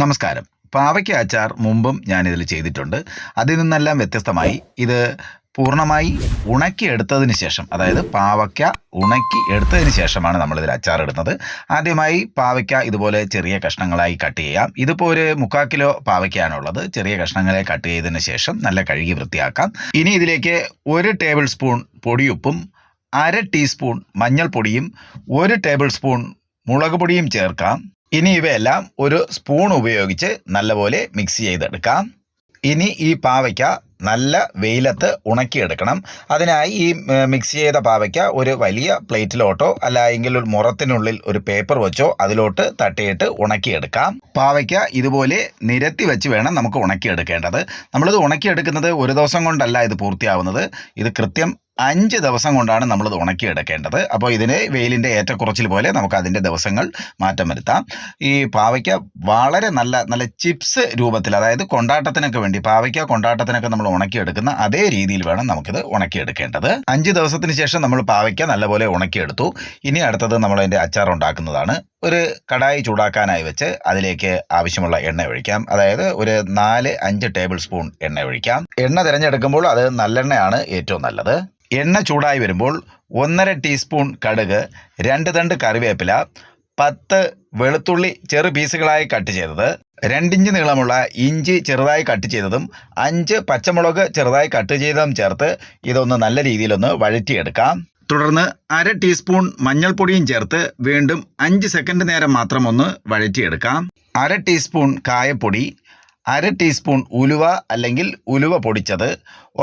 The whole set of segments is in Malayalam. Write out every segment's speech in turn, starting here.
നമസ്കാരം. പാവയ്ക്ക അച്ചാർ മുമ്പും ഞാനിതിൽ ചെയ്തിട്ടുണ്ട്. അതിൽ നിന്നെല്ലാം വ്യത്യസ്തമായി ഇത് പൂർണമായി ഉണക്കി എടുത്തതിന് ശേഷം അതായത് പാവയ്ക്ക ഉണക്കി എടുത്തതിന് ശേഷമാണ് നമ്മളിതിൽ അച്ചാർ ഇടുന്നത്. ആദ്യമായി പാവയ്ക്ക ഇതുപോലെ ചെറിയ കഷ്ണങ്ങളായി കട്ട് ചെയ്യാം. ഇതിപ്പോൾ ഒരു മുക്കാൽ കിലോ പാവയ്ക്കാണുള്ളത്. ചെറിയ കഷ്ണങ്ങളെ കട്ട് ചെയ്തതിന് ശേഷം നല്ല കഴുകി വൃത്തിയാക്കാം. ഇനി ഇതിലേക്ക് ഒരു ടേബിൾ സ്പൂൺ പൊടിയുപ്പും അര ടീസ്പൂൺ മഞ്ഞൾപ്പൊടിയും ഒരു ടേബിൾ സ്പൂൺ മുളക് പൊടിയും ചേർക്കാം. ഇനി ഇവയെല്ലാം ഒരു സ്പൂൺ ഉപയോഗിച്ച് നല്ലപോലെ മിക്സ് ചെയ്തെടുക്കാം. ഇനി ഈ പാവയ്ക്ക നല്ല വെയിലത്ത് ഉണക്കിയെടുക്കണം. അതിനായി ഈ മിക്സ് ചെയ്ത പാവയ്ക്ക ഒരു വലിയ പ്ലേറ്റിലോട്ടോ അല്ലെങ്കിൽ ഒരു മുറത്തിനുള്ളിൽ ഒരു പേപ്പർ വെച്ചോ അതിലോട്ട് തട്ടിയിട്ട് ഉണക്കിയെടുക്കാം. പാവയ്ക്ക ഇതുപോലെ നിരത്തി വെച്ച് വേണം നമുക്ക് ഉണക്കിയെടുക്കേണ്ടത്. നമ്മളിത് ഉണക്കിയെടുക്കുന്നത് ഒരു ദിവസം കൊണ്ടല്ല ഇത് പൂർത്തിയാവുന്നത്. ഇത് കൃത്യം അഞ്ച് ദിവസം കൊണ്ടാണ് ഉണക്കി എടുക്കേണ്ടത് അപ്പോൾ ഇതിന് വെയിലിന്റെ ഏറ്റക്കുറച്ചിൽ പോലെ നമുക്ക് അതിന്റെ ദിവസങ്ങൾ മാറ്റം വരുത്താം. ഈ പാവയ്ക്ക വളരെ നല്ല നല്ല ചിപ്സ് രൂപത്തിൽ അതായത് കൊണ്ടാട്ടത്തിനൊക്കെ വേണ്ടി പാവയ്ക്ക കൊണ്ടാട്ടത്തിനൊക്കെ നമ്മൾ ഉണക്കിയെടുക്കുന്ന അതേ രീതിയിൽ വേണം നമുക്കിത് ഉണക്കിയെടുക്കേണ്ടത്. അഞ്ച് ദിവസത്തിന് ശേഷം നമ്മൾ പാവയ്ക്ക നല്ലപോലെ ഉണക്കിയെടുത്തു. ഇനി അടുത്തത് നമ്മൾ അതിന്റെ അച്ചാർ ഉണ്ടാക്കുന്നതാണ്. ഒരു കടായി ചൂടാക്കാനായി വെച്ച് അതിലേക്ക് ആവശ്യമുള്ള എണ്ണ ഒഴിക്കാം. അതായത് ഒരു നാല് അഞ്ച് ടേബിൾ സ്പൂൺ എണ്ണ ഒഴിക്കാം. എണ്ണ തിരഞ്ഞെടുക്കുമ്പോൾ അത് നല്ലെണ്ണയാണ് ഏറ്റവും നല്ലത്. എണ്ണ ചൂടായി വരുമ്പോൾ ഒന്നര ടീസ്പൂൺ കടുക് രണ്ട് തണ്ട് കറിവേപ്പില പത്ത് വെളുത്തുള്ളി ചെറു പീസുകളായി കട്ട് ചെയ്തത് രണ്ടിഞ്ച് നീളമുള്ള ഇഞ്ചി ചെറുതായി കട്ട് ചെയ്തതും അഞ്ച് പച്ചമുളക് ചെറുതായി കട്ട് ചെയ്തതും ചേർത്ത് ഇതൊന്ന് നല്ല രീതിയിലൊന്ന് വഴറ്റിയെടുക്കാം. തുടർന്ന് അര ടീസ്പൂൺ മഞ്ഞൾപ്പൊടിയും ചേർത്ത് വീണ്ടും അഞ്ച് സെക്കൻഡ് നേരം മാത്രം ഒന്ന് വഴറ്റിയെടുക്കാം. അര ടീസ്പൂൺ കായപ്പൊടി അര ടീസ്പൂൺ ഉലുവ അല്ലെങ്കിൽ ഉലുവ പൊടിച്ചത്.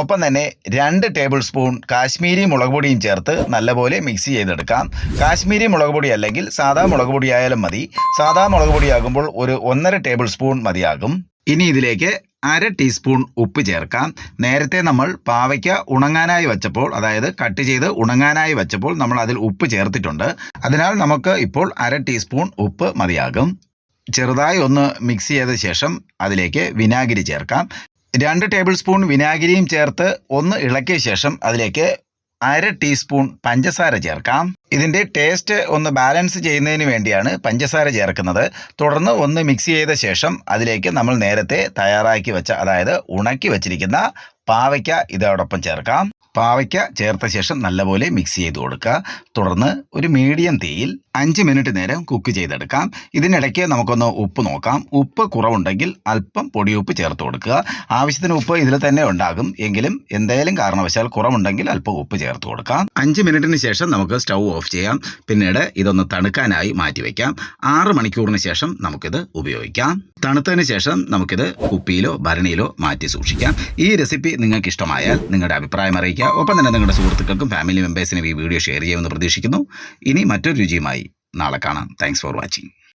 ഒപ്പം തന്നെ രണ്ട് ടേബിൾ സ്പൂൺ കാശ്മീരി മുളക് പൊടിയും ചേർത്ത് നല്ലപോലെ മിക്സ് ചെയ്തെടുക്കാം. കാശ്മീരി മുളക് പൊടി അല്ലെങ്കിൽ സാധാ മുളക് പൊടി ആയാലും മതി. സാധാ മുളക് പൊടിയാകുമ്പോൾ ഒരു ഒന്നര ടേബിൾ സ്പൂൺ മതിയാകും. ഇനി ഇതിലേക്ക് അര ടീസ്പൂൺ ഉപ്പ് ചേർക്കാം. നേരത്തെ നമ്മൾ പാവയ്ക്ക ഉണങ്ങാനായി വെച്ചപ്പോൾ അതായത് കട്ട് ചെയ്ത് ഉണങ്ങാനായി വെച്ചപ്പോൾ നമ്മൾ അതിൽ ഉപ്പ് ചേർത്തിട്ടുണ്ട്. അതിനാൽ നമുക്ക് ഇപ്പോൾ അര ടീസ്പൂൺ ഉപ്പ് മതിയാകും. ചെറുതായി ഒന്ന് മിക്സ് ചെയ്ത ശേഷം അതിലേക്ക് വിനാഗിരി ചേർക്കാം. രണ്ട് ടേബിൾ സ്പൂൺ വിനാഗിരിയും ചേർത്ത് ഒന്ന് ഇളക്കിയ ശേഷം അതിലേക്ക് അര ടീസ്പൂൺ പഞ്ചസാര ചേർക്കാം. ഇതിന്റെ ടേസ്റ്റ് ഒന്ന് ബാലൻസ് ചെയ്യുന്നതിന് വേണ്ടിയാണ് പഞ്ചസാര ചേർക്കുന്നത്. തുടർന്ന് ഒന്ന് മിക്സ് ചെയ്ത ശേഷം അതിലേക്ക് നമ്മൾ നേരത്തെ തയ്യാറാക്കി വെച്ച അതായത് ഉണക്കി വച്ചിരിക്കുന്ന പാവയ്ക്ക ഇതോടൊപ്പം ചേർക്കാം. പാവയ്ക്ക ചേർത്ത ശേഷം നല്ലപോലെ മിക്സ് ചെയ്ത് കൊടുക്കുക. തുടർന്ന് ഒരു മീഡിയം തീയിൽ അഞ്ച് മിനിറ്റ് നേരം കുക്ക് ചെയ്തെടുക്കാം. ഇതിനിടയ്ക്ക് നമുക്കൊന്ന് ഉപ്പ് നോക്കാം. ഉപ്പ് കുറവുണ്ടെങ്കിൽ അല്പം പൊടിയുപ്പ് ചേർത്ത് കൊടുക്കുക. ആവശ്യത്തിന് ഉപ്പ് ഇതിൽ തന്നെ ഉണ്ടാകും. എങ്കിലും എന്തെങ്കിലും കാരണവശാൽ കുറവുണ്ടെങ്കിൽ അല്പം ഉപ്പ് ചേർത്ത് കൊടുക്കാം. അഞ്ച് മിനിറ്റിന് ശേഷം നമുക്ക് സ്റ്റൗ ഓഫ് ചെയ്യാം. പിന്നീട് ഇതൊന്ന് തണുക്കാനായി മാറ്റിവെക്കാം ആറ് മണിക്കൂറിന് ശേഷം നമുക്കിത് ഉപയോഗിക്കാം. തണുത്തതിന് ശേഷം നമുക്കിത് കുപ്പിയിലോ ഭരണിയിലോ മാറ്റി സൂക്ഷിക്കാം. ഈ റെസിപ്പി നിങ്ങൾക്ക് ഇഷ്ടമായാൽ നിങ്ങളുടെ അഭിപ്രായം അറിയിക്കുക. ഒപ്പം തന്നെ നിങ്ങളുടെ സുഹൃത്തുക്കൾക്കും ഫാമിലി മെമ്പേഴ്സിനും ഈ വീഡിയോ ഷെയർ ചെയ്യുമെന്ന് പ്രതീക്ഷിക്കുന്നു. ഇനി മറ്റൊരു രുചിയുമായി നാളെ കാണാം. Thanks for watching